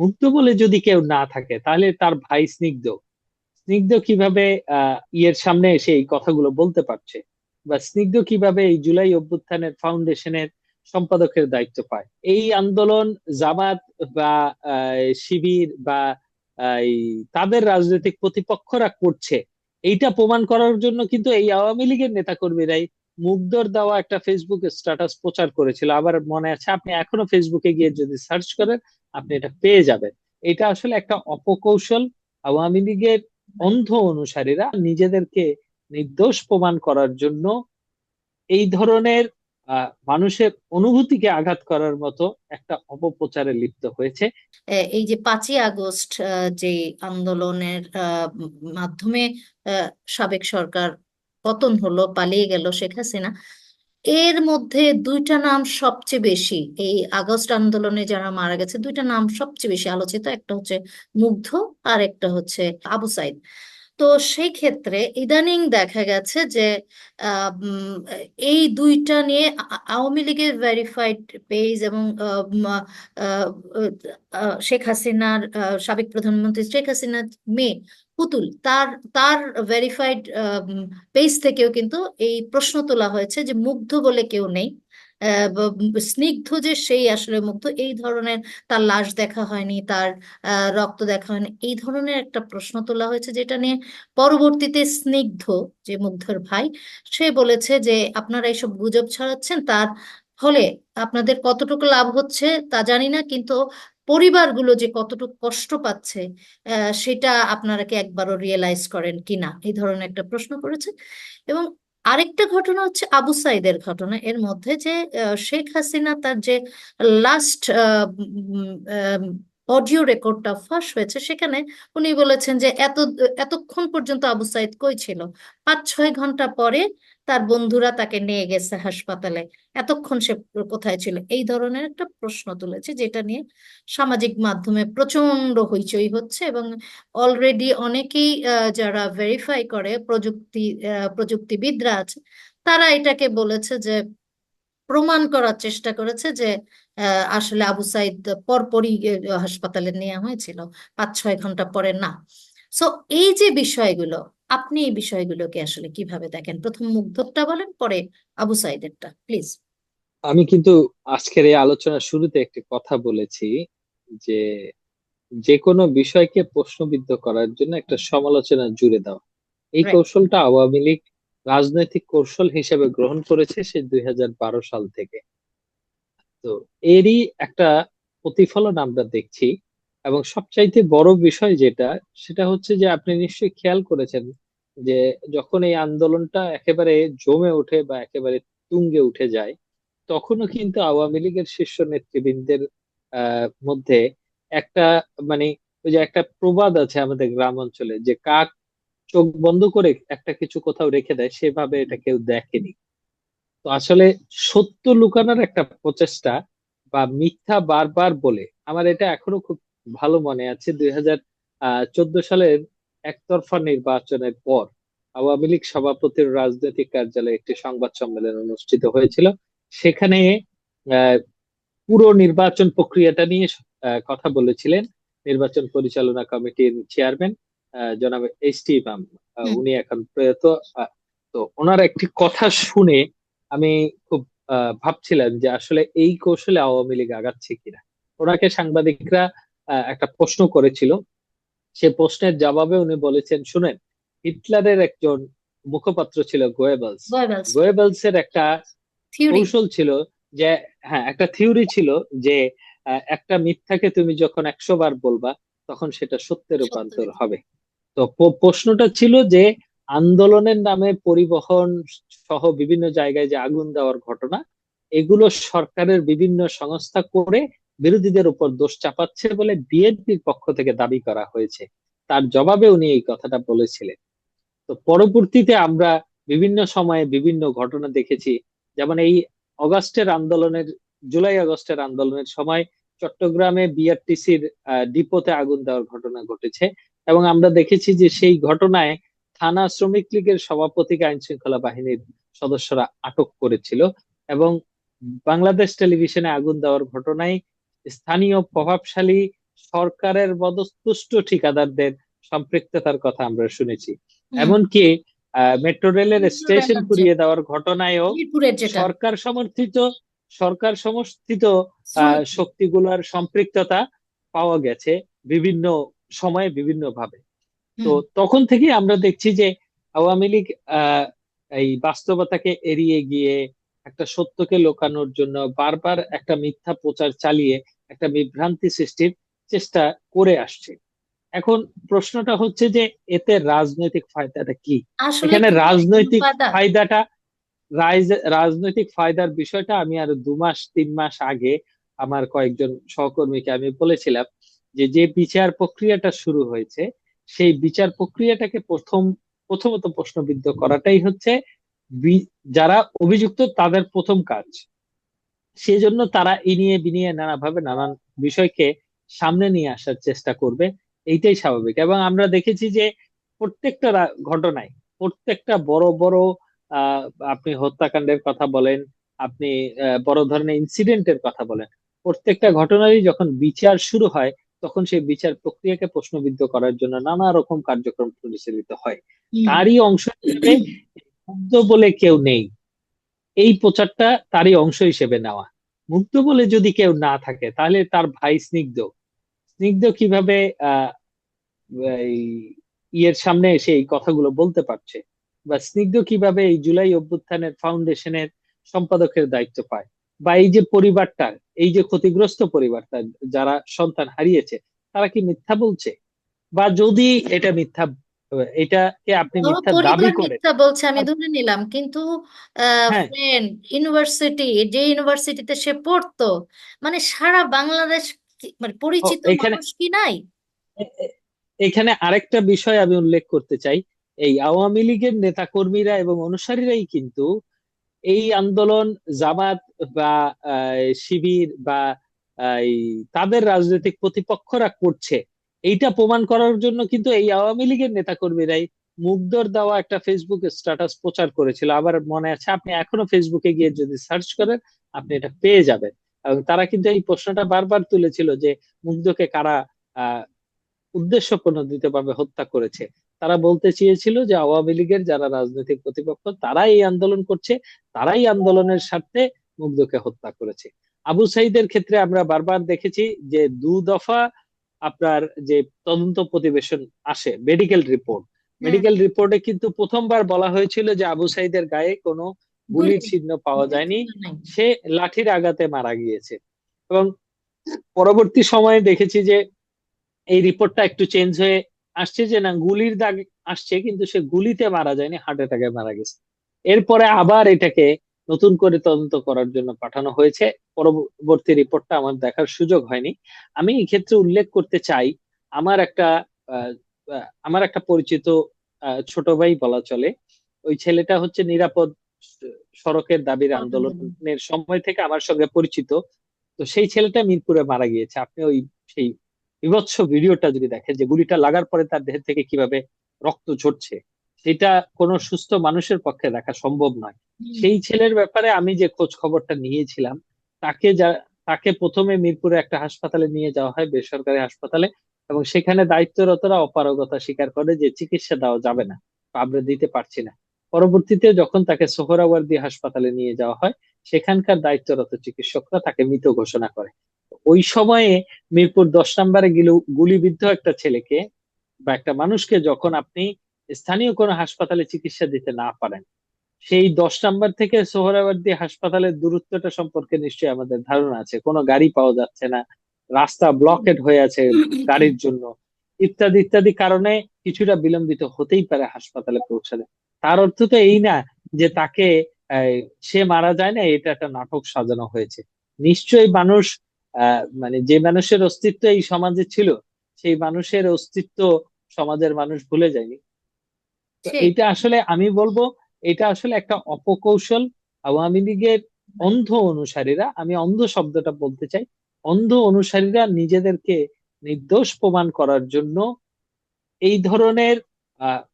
মুগ্ধ বলে যদি কেউ না থাকে, তাহলে তার ভাই স্নিগ্ধ। স্নিগ্ধ কীভাবে ইয়ের সামনে এসে এই কথাগুলো বলতে পারছে? বা স্নিগ্ধ কীভাবে এই জুলাই অভ্যুত্থানের ফাউন্ডেশনের সম্পাদকের দায়িত্ব পায়? এই আন্দোলন জামাত বা শিবির বা তাদের রাজনৈতিক প্রতিপক্ষরা করছে। এইটা প্রমাণ করার জন্য কিন্তু এই আওয়ামী লীগের নেতাকর্মীরাই মুগ্ধর দেওয়া একটা ফেসবুক স্ট্যাটাস প্রচার করেছিল। আবার মনে আছে, আপনি এখনও ফেসবুকে গিয়ে যদি সার্চ করেন আপনি এটা পেয়ে যাবেন। এটা আসলে একটা অপকৌশল আওয়ামী লীগের অন্ধ অনুসারীরা নিজেদেরকে নির্দোষ প্রমাণ করার জন্য এই ধরনের মানুষের অনুভূতিকে আঘাত করার মতো একটা অপপ্রচারে লিপ্ত হয়েছে। এই যে পাঁচই আগস্ট যে আন্দোলনের মাধ্যমে সাবেক সরকার পতন হলো, পালিয়ে গেল শেখ হাসিনা এর মধ্যে দুইটা নাম সবচেয়ে বেশি। এই আগস্ট আন্দোলনে যারা মারা গেছে, দুইটা নাম সবচেয়ে বেশি আলোচিত। একটা হচ্ছে মুগ্ধ আর একটা হচ্ছে আবু সাইদ। তো সেই ক্ষেত্রে ইদানিং দেখা গেছে যে এই দুইটা নিয়ে আওয়ামী লীগের ভেরিফাইড পেজ এবং শেখ হাসিনার সাবেক প্রধানমন্ত্রী শেখ হাসিনার মেয়ে পুতুল, তার তার ভেরিফাইড পেজ থেকেও কিন্তু এই প্রশ্ন তোলা হয়েছে যে মুগ্ধ বলে কেউ নেই। স্নিগ্ধ যে সেই আসলে মুগ্ধ, এই ধরনের তার লাশ দেখা হয়নি, তার রক্ত দেখা হয়নি, এই ধরনের একটা প্রশ্ন তোলা হয়েছে যেটা নিয়ে পরবর্তীতে স্নিগ্ধ যে মুগ্ধর ভাই, সে বলেছে যে আপনারা এইসব গুজব ছড়াচ্ছেন, তার ফলে আপনাদের কতটুকু লাভ হচ্ছে তা জানি না, কিন্তু পরিবারগুলো যে কতটুকু কষ্ট পাচ্ছে সেটা আপনারা কি একবারও রিয়েলাইজ করেন কিনা? এই ধরনের একটা প্রশ্ন করেছে এবং আরেকটা ঘটনা হচ্ছে আবু সাইদের ঘটনা। এর মধ্যে যে শেখ হাসিনা তার যে লাস্ট অডিও রেকর্ডটা ফাঁস হয়েছে। সেখানে উনি বলেছেন যে এত, এতক্ষণ পর্যন্ত আবু সাইদ কই ছিল? পাঁচ, ছয় ঘণ্টা পরে তার বন্ধুরা তাকে নিয়ে গেছে হাসপাতালে। এতক্ষণ সে কোথায় ছিল? এই ধরনের একটা প্রশ্ন তুলেছে, যেটা নিয়ে সামাজিক মাধ্যমে প্রচণ্ড হইচই হচ্ছে এবং অলরেডি অনেকেই যারা ভেরিফাই করে, প্রযুক্তি প্রযুক্তিবিদরা আছে, তারা এটাকে বলেছে যে প্রমাণ করার চেষ্টা করেছে যে আসলে আবু সাইদ পরপরই হাসপাতালে নেওয়া হয়েছিল। পাঁচ ছয় ঘণ্টা পরে না। সো এই যে বিষয়গুলো আপনি এই বিষয়গুলোকে আসলে কীভাবে দেখেন? প্রথম মুগ্ধটা বলেন পরে আবু সাইদেরটা প্লিজ আমি কিন্তু আজকের এই আলোচনার শুরুতে একটি কথা বলেছি যে যে কোনো বিষয়কে প্রশ্নবিদ্ধ করার জন্য একটা সমালোচনা জুড়ে দাও। এই কৌশলটা আওয়ামী লীগ রাজনৈতিক কৌশল হিসেবে গ্রহণ করেছে সে দুই হাজার বারো সাল থেকে। তো এরই একটা প্রতিফলন আমরা দেখছি। এবং সবচাইতে বড় বিষয় যেটা, সেটা হচ্ছে যে আপনি নিশ্চয়ই খেয়াল করেছেন যে যখন এই আন্দোলনটা একেবারে জমে ওঠে বা একেবারে তুঙ্গে উঠে যায়, তখনও কিন্তু আওয়ামী লীগের শীর্ষ নেতৃবৃন্দের মধ্যে একটা মানে ওই যে একটা প্রবাদ আছে আমাদের গ্রাম অঞ্চলে যে কাক চোখ বন্ধ করে একটা কিছু কোথাও রেখে দেয়, সেভাবে এটা কেউ দেখেনি। তো আসলে সত্য লুকানোর একটা প্রচেষ্টা বা মিথ্যা বারবার বলে, আমার এটা এখনও খুব ভালো মনে আছে, দুই হাজার চোদ্দ সালের একতরফা নির্বাচনের পর আওয়ামী লীগ সভাপতির রাজনৈতিক কার্যালয়ে একটি সংবাদ সম্মেলন অনুষ্ঠিত হয়েছিল। সেখানে পুরো নির্বাচন প্রক্রিয়াটা নিয়ে কথা বলেছিলেন। নির্বাচন পরিচালনা কমিটির চেয়ারম্যান জনাব এইচ টি ইমাম উনি এখন প্রয়াত তো ওনার একটি কথা শুনে আমি খুব ভাবছিলাম যে আসলে এই কৌশলে আওয়ামী লীগ আগাচ্ছে কিনা। ওনাকে সাংবাদিকরা একটা প্রশ্ন করেছিল। সে প্রশ্নের জবাবে উনি বলেছেন শুনেন হিটলারের একজন মুখপাত্র ছিল গোয়েবলস। গোয়েবলস। এর একটা কৌশল ছিল যে হ্যাঁ একটা থিওরি ছিল যে একটা মিথ্যাকে তুমি যখন একশো বার বলবা তখন সেটা সত্যের রূপান্তর হবে। তো প্রশ্নটা ছিল যে আন্দোলনের নামে পরিবহন সহ বিভিন্ন জায়গায় যে আগুন দেওয়ার ঘটনা, এগুলো সরকারের বিভিন্ন সংস্থা করে বিরোধীদের উপর দোষ চাপাচ্ছে বলে বিএনপির পক্ষ থেকে দাবি করা হয়েছে। তার জবাবে উনি এই কথাটা বলেছিলেন। তো পরবর্তীতে আমরা বিভিন্ন সময়ে বিভিন্ন ঘটনা দেখেছি। যেমন এই অগাস্টের আন্দোলনের, জুলাই আগস্টের আন্দোলনের সময় চট্টগ্রামে বিআরটিসির ডিপোতে আগুন দেওয়ার ঘটনা ঘটেছে। এবং আমরা দেখেছি যে সেই ঘটনায় থানা শ্রমিক লীগের সভাপতিকে আইন শৃঙ্খলা বাহিনীর সদস্যরা আটক করেছিল এবং বাংলাদেশ টেলিভিশনে আগুন দেওয়ার ঘটনায় স্থানীয় প্রভাবশালী সরকারের পদস্পুষ্ট ঠিকাদারদের সম্পৃক্ততার কথা আমরা শুনেছি। এমনকি মেট্রো রেলের স্টেশন পুড়িয়ে দেওয়ার ঘটনায়ও সরকার সমর্থিত সরকার সমর্থিত আহ, শক্তিগুলোর সম্পৃক্ততা পাওয়া গেছে বিভিন্ন সময়ে বিভিন্ন ভাবে তো তখন থেকে আমরা দেখছি যে আওয়ামী লীগ আহ, এই বাস্তবতাকে এড়িয়ে গিয়ে একটা সত্যকে লুকানোর জন্য বারবার একটা মিথ্যা প্রচার চালিয়ে একটা বিভ্রান্তি সৃষ্টির চেষ্টা করে আসছে। এখন প্রশ্নটা হচ্ছে যে এতে রাজনৈতিক ফায়দাটা কি? এখানে রাজনৈতিক ফায়দাটা রাজনৈতিক ফায়দার বিষয়টা আমি আর দু মাস তিন মাস আগে আমার কয়েকজন সহকর্মীকে আমি বলেছিলাম যে যে বিচার প্রক্রিয়াটা শুরু হয়েছে, সেই বিচার প্রক্রিয়াটাকে প্রথম, প্রথমত প্রশ্নবিদ্ধ করাটাই হচ্ছে যারা অভিযুক্ত তাদের প্রথম কাজ। সেজন্য তারা ইনিয়ে বিনিয়ে নানাভাবে নানান বিষয়কে সামনে নিয়ে আসার চেষ্টা করবে, এইটাই স্বাভাবিক। এবং আমরা দেখেছি যে প্রত্যেকটা ঘটনায় প্রত্যেকটা বড় বড় আপনি হত্যাকাণ্ডের কথা বলেন, আপনি বড় ধরনের ইনসিডেন্টের কথা বলেন, প্রত্যেকটা ঘটনারই যখন বিচার শুরু হয় তখন সেই বিচার প্রক্রিয়াকে প্রশ্নবিদ্ধ করার জন্য নানা রকম কার্যক্রম পরিচালিত হয়। তারই অংশ হিসেবে মুগ্ধ বলে কেউ নেই। এই প্রচারটা তারই অংশ হিসেবে নেওয়া। মুগ্ধ বলে যদি কেউ না থাকে তাহলে তার ভাই স্নিগ্ধ। স্নিগ্ধ কীভাবে ইয়ের সামনে এসে এই কথাগুলো বলতে পারছে? বা স্নিগ্ধ কীভাবে এই জুলাই অভ্যুত্থানের ফাউন্ডেশনের সম্পাদকের দায়িত্ব পায়? বা এই যে পরিবারটা এই যে ক্ষতিগ্রস্ত পরিবারটা যারা সন্তান হারিয়েছে তারা কি মিথ্যা বলছে? বা যদি এটা মিথ্যা এটাকে আপনি মিথ্যা দাবি করেন মিথ্যা বলছে আমি ধরে নিলাম কিন্তু হ্যাঁ। ফ্রেন্ড ইউনিভার্সিটি যে ইউনিভার্সিটিতে সে পড়তো মানে সারা বাংলাদেশ মানে পরিচিত এখানে মানুষ কি নাই? এখানে আরেকটা বিষয় আমি উল্লেখ করতে চাই। এই আওয়ামী লীগের নেতাকর্মীরা এবং অনুসারীরাই কিন্তু এই আন্দোলন, জামাত বা শিবির বা তাদের রাজনৈতিক প্রতিপক্ষরা করছে। এইটা প্রমাণ করার জন্য কিন্তু এই আওয়ামী লীগের নেতাকর্মীরাই মুগ্ধর দেওয়া একটা ফেসবুক স্ট্যাটাস প্রচার করেছিল। আবার মনে আছে, আপনি এখনও ফেসবুকে গিয়ে যদি সার্চ করেন, আপনি এটা পেয়ে যাবেন। এবং তারা কিন্তু এই প্রশ্নটা বারবার তুলেছিল যে, মুগ্ধকে কারা, আহ, উদ্দেশ্য প্রণোদিতভাবে হত্যা করেছে। তারা বলতে চেয়েছিল যে আওয়ামী লীগের যারা রাজনৈতিক প্রতিপক্ষ তারাই এই আন্দোলন করছে তারাই আন্দোলনের স্বার্থে মুগ্ধকে হত্যা করেছে। আবু সাইদের ক্ষেত্রে আমরা বারবার দেখেছি যে দু দফা আপনার যে তদন্ত প্রতিবেশন আসে মেডিকেল রিপোর্ট। মেডিকেল রিপোর্টে কিন্তু প্রথমবার বলা হয়েছিল যে আবু সাইদের গায়ে কোনো গুলি গুলির চিহ্ন পাওয়া যায়নি সে লাঠির আঘাতে মারা গিয়েছে। এবং পরবর্তী সময়ে দেখেছি যে এই রিপোর্টটা একটু চেঞ্জ হয়ে আসছে যে না গুলির দাগ আসছে কিন্তু সে গুলিতে মারা যায়নি হার্ট অ্যাটাকে মারা গেছে। এরপরে আবার এটাকে নতুন করে তদন্ত করার জন্য পাঠানো হয়েছে। পরবর্তী রিপোর্টটা আমার দেখার সুযোগ হয়নি। আমি এই ক্ষেত্রে উল্লেখ করতে চাই আমার একটা আমার একটা পরিচিত আহ, ছোট ভাই বলা চলে। ওই ছেলেটা হচ্ছে নিরাপদ সড়কের দাবির আন্দোলনের সময় থেকে আমার সঙ্গে পরিচিত। তো সেই ছেলেটা মিরপুরে মারা গিয়েছে। আপনি ওই সেই বিভৎস ভিডিওটা যদি দেখেন যে গুলিটা লাগার পরে তার দেহ থেকে কীভাবে রক্ত ঝরছে সেটা কোনো সুস্থ মানুষের পক্ষে দেখা সম্ভব নয়। সেই ছেলের ব্যাপারে আমি যে খোঁজ খবরটা নিয়েছিলাম তাকে যা তাকে প্রথমে মিরপুরে একটা হাসপাতালে নিয়ে যাওয়া হয় বেসরকারি হাসপাতালে এবং সেখানে দায়িত্বরতরা অপারগতা স্বীকার করে যে চিকিৎসা দেওয়া যাবে না আমরা দিতে পারছি না। পরবর্তীতে যখন তাকে সোহরাওয়ার্দী হাসপাতালে নিয়ে যাওয়া হয় সেখানকার দায়িত্বরত চিকিৎসকরা তাকে মৃত ঘোষণা করে। ওই সময়ে মিরপুর দশ নম্বরে গিলু- গুলিবিদ্ধ একটা ছেলেকে বা একটা মানুষকে যখন আপনি স্থানীয় কোনো হাসপাতালে চিকিৎসা দিতে না পারেন, সেই দশ নাম্বার থেকে সোহরাবাদী হাসপাতালের দূরত্বটা সম্পর্কে নিশ্চয়ই আমাদের ধারণা আছে। কোনো গাড়ি পাওয়া যাচ্ছে না, রাস্তা ব্লকেড হয়ে আছে গাড়ির জন্য, ইত্যাদি ইত্যাদি কারণে কিছুটা বিলম্বিত হতেই পারে হাসপাতালে পৌঁছাতে তার অর্থ তো এই না যে তাকে সে মারা যায় না এটা একটা নাটক সাজানো হয়েছে। নিশ্চয়ই মানুষ মানে যে মানুষের অস্তিত্ব এই সমাজে ছিল সেই মানুষের অস্তিত্ব সমাজের মানুষ ভুলে যায়নি। এটা আসলে আমি বলব এটা আসলে একটা অপকৌশল। আওয়ামী লীগের অন্ধ অনুসারীরা আমি অন্ধ শব্দটা বলতে চাই অন্ধ অনুসারীরা নিজেদেরকে নির্দোষ প্রমাণ করার জন্য এই ধরনের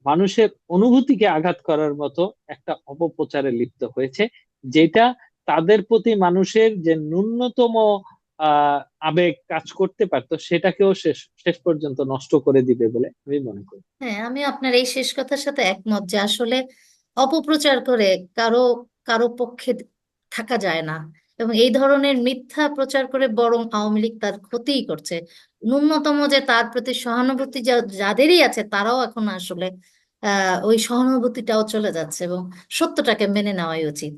মানুষের অনুভূতিকে আঘাত করার মতো একটা অপপ্রচারে লিপ্ত হয়েছে, যেটা তাদের প্রতি মানুষের যে ন্যূনতম আবেগ কাজ করতে পারতো, সেটাকেও শেষ শেষ পর্যন্ত নষ্ট করে দিবে বলে আমি মনে করি। হ্যাঁ আমি আপনার এই শেষ কথার সাথে একমত যে আসলে অপপ্রচার করে কারও কারও পক্ষে থাকা যায় না। এবং এই ধরনের মিথ্যা প্রচার করে বরং আওয়ামী লীগ তার ক্ষতিই করছে। ন্যূনতম যে তার প্রতি সহানুভূতি যাদেরই আছে তারাও এখন আসলে, আহ, ওই সহানুভূতিটাও চলে যাচ্ছে এবং সত্যটাকে মেনে নেওয়াই উচিত।